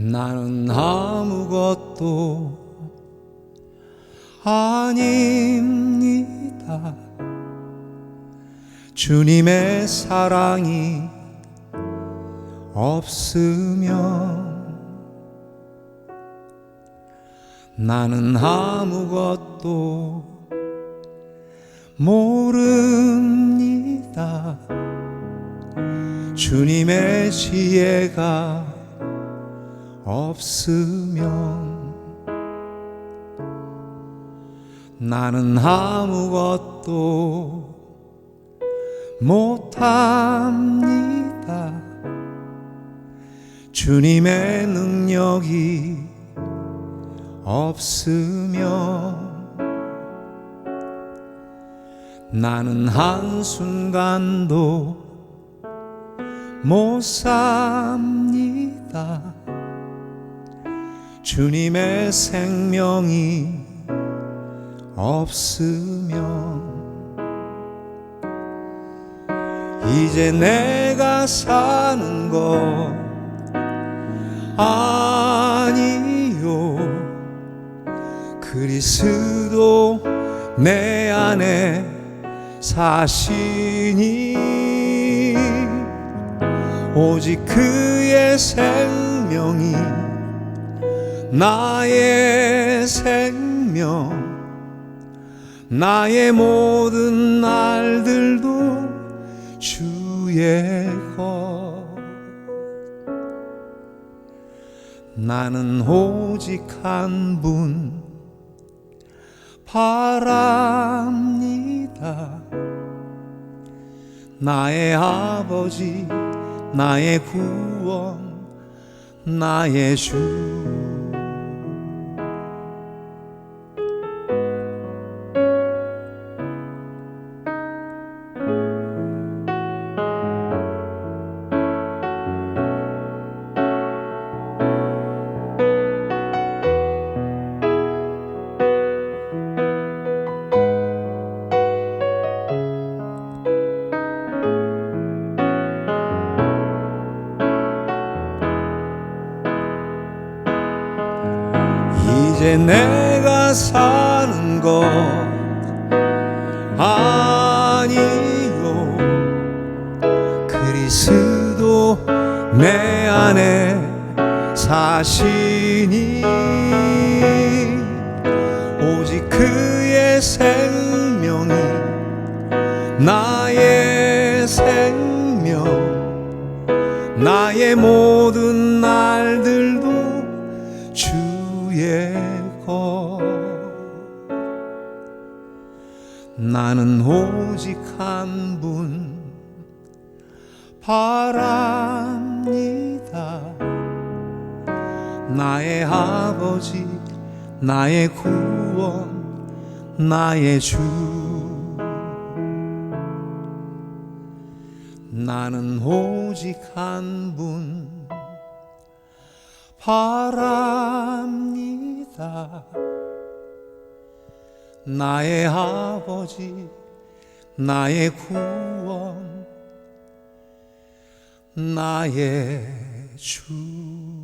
나는 아무것도 아닙니다. 주님의 사랑이 없으면 나는 아무것도 모릅니다. 주님의 지혜가 없으면 나는 아무것도 못합니다. 주님의 능력이 없으면 나는 한순간도 못 삽니다. 주님의 생명이 없으면 이제 내가 사는 것 아니요. 그리스도 내 안에 사시니 오직 그의 생명이 나의 생명 나의 모든 날들도 주의 것. 나는 오직 한 분 바랍니다. 나의 아버지 나의 구원 나의 주 이제 내가 사는 것 아니요? 그리스도 내 안에 사시니 오직 그의 생명이 나의 생명 나의 모든 날들도 나는 오직 한 분. 바랍니다. 나의 아버지 나의 구원 나의 주. 나는 오직 한 분. 바랍니다. 나의 아버지, 나의 구원, 나의 주.